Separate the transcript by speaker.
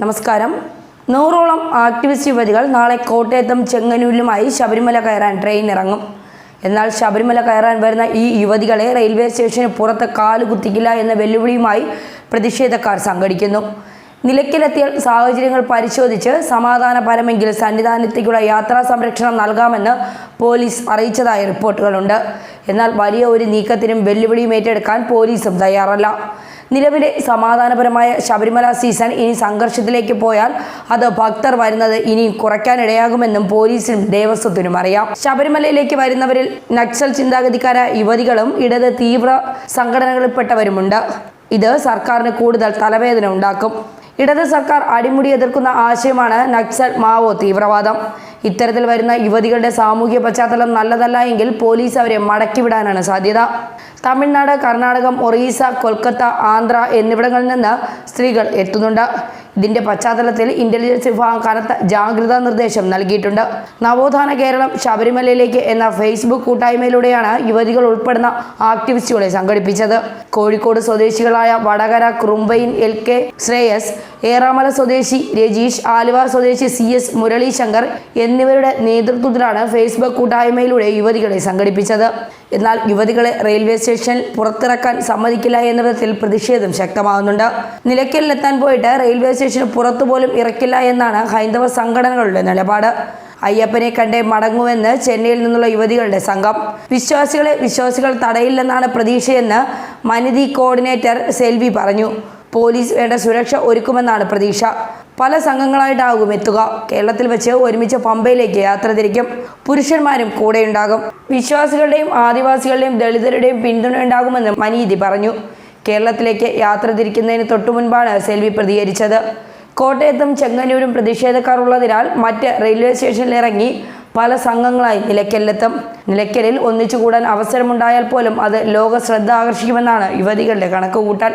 Speaker 1: നമസ്കാരം. നൂറോളം ആക്ടിവിസ്റ്റ് യുവതികൾ നാളെ കോട്ടയത്തും ചെങ്ങന്നൂരിലുമായി ശബരിമല കയറാൻ ട്രെയിൻ ഇറങ്ങും. എന്നാൽ ശബരിമല കയറാൻ വരുന്ന ഈ യുവതികളെ റെയിൽവേ സ്റ്റേഷന് പുറത്ത് കാലുകുത്തിക്കില്ല എന്ന വെല്ലുവിളിയുമായി പ്രതിഷേധക്കാർ സംഘടിക്കുന്നു. നിലയ്ക്കലെത്തിയാൽ സാഹചര്യങ്ങൾ പരിശോധിച്ച് സമാധാനപരമെങ്കിൽ സന്നിധാനത്തേക്കുള്ള യാത്രാ സംരക്ഷണം നൽകാമെന്ന് പോലീസ് അറിയിച്ചതായി റിപ്പോർട്ടുകളുണ്ട്. എന്നാൽ വലിയ ഒരു നീക്കത്തിനും വെല്ലുവിളിയും ഏറ്റെടുക്കാൻ പോലീസും തയ്യാറല്ല. നിലവിലെ സമാധാനപരമായ ശബരിമല സീസൺ ഇനി സംഘർഷത്തിലേക്ക് പോയാൽ അത് ഭക്തർ വരുന്നത് ഇനി കുറയ്ക്കാനിടയാകുമെന്നും പോലീസിനും ദേവസ്വത്തിനും അറിയാം. ശബരിമലയിലേക്ക് വരുന്നവരിൽ നക്സൽ ചിന്താഗതിക്കാരായ യുവതികളും ഇടത് തീവ്ര സംഘടനകളിൽപ്പെട്ടവരുമുണ്ട്. ഇത് സർക്കാരിന് കൂടുതൽ തലവേദന ഉണ്ടാക്കും. ഇടത് സർക്കാർ അടിമുടി എതിർക്കുന്ന ആശയമാണ് നക്സൽ മാവോ തീവ്രവാദം. ഇത്തരത്തിൽ വരുന്ന യുവതികളുടെ സാമൂഹ്യ പശ്ചാത്തലം നല്ലതല്ല എങ്കിൽ പോലീസ് അവരെ മടക്കിവിടാനാണ് സാധ്യത. തമിഴ്നാട് കർണാടകം ഒറീസ കൊൽക്കത്ത ആന്ധ്ര എന്നിവിടങ്ങളിൽ നിന്ന് സ്ത്രീകൾ എത്തുന്നുണ്ട്. ഇതിന്റെ പശ്ചാത്തലത്തിൽ ഇന്റലിജൻസ് വിഭാഗം കനത്ത ജാഗ്രതാ നിർദ്ദേശം നൽകിയിട്ടുണ്ട്. നവോത്ഥാന കേരളം ശബരിമലയിലേക്ക് എന്ന ഫേസ്ബുക്ക് കൂട്ടായ്മയിലൂടെയാണ് യുവതികൾ ഉൾപ്പെടുന്ന ആക്ടിവിസ്റ്റുകളെ സംഘടിപ്പിച്ചത്. കോഴിക്കോട് സ്വദേശികളായ വടകര കുറുമ്പയിൻ എൽ കെ ശ്രേയസ് ഏറാമല സ്വദേശി രജീഷ് ആലുവ സ്വദേശി സി എസ് മുരളീശങ്കർ എന്നിവരുടെ നേതൃത്വത്തിലാണ് ഫേസ്ബുക്ക് കൂട്ടായ്മയിലൂടെ യുവതികളെ സംഘടിപ്പിച്ചത്. എന്നാൽ യുവതികളെ റെയിൽവേ സ്റ്റേഷനിൽ പുറത്തിറക്കാൻ സമ്മതിക്കില്ല എന്ന വിധത്തിൽ പ്രതിഷേധം ശക്തമാകുന്നുണ്ട്. നിലയ്ക്കലിലെത്താൻ പോയിട്ട് റെയിൽവേ സ്റ്റേഷന് പുറത്തു പോലും ഇറക്കില്ല എന്നാണ് ഹൈന്ദവ സംഘടനകളുടെ നിലപാട്. അയ്യപ്പനെ കണ്ടേ മടങ്ങുമെന്ന് ചെന്നൈയിൽ നിന്നുള്ള യുവതികളുടെ സംഘം. വിശ്വാസികളെ വിശ്വാസികൾ തടയില്ലെന്നാണ് പ്രതീക്ഷയെന്ന് മനിതി കോർഡിനേറ്റർ സെൽവി പറഞ്ഞു. പോലീസ് വേണ്ട സുരക്ഷ ഒരുക്കുമെന്നാണ് പ്രതീക്ഷ. പല സംഘങ്ങളായിട്ടാകും എത്തുക. കേരളത്തിൽ വെച്ച് ഒരുമിച്ച് പമ്പയിലേക്ക് യാത്ര തിരിക്കും. പുരുഷന്മാരും കൂടെയുണ്ടാകും. വിശ്വാസികളുടെയും ആദിവാസികളുടെയും ദളിതരുടെയും പിന്തുണ ഉണ്ടാകുമെന്ന് മനീതി പറഞ്ഞു. കേരളത്തിലേക്ക് യാത്ര തിരിക്കുന്നതിന് തൊട്ടു മുൻപാണ് സെൽവി പ്രതികരിച്ചത്. കോട്ടയത്തും ചെങ്ങന്നൂരും പ്രതിഷേധക്കാർ ഉള്ളതിനാൽ മറ്റ് റെയിൽവേ സ്റ്റേഷനിൽ ഇറങ്ങി പല സംഘങ്ങളായി നിലയ്ക്കലിലെത്തും. നിലയ്ക്കലിൽ ഒന്നിച്ചുകൂടാൻ അവസരമുണ്ടായാൽ പോലും അത് ലോക ശ്രദ്ധ ആകർഷിക്കുമെന്നാണ് യുവതികളുടെ കണക്കുകൂട്ടൽ.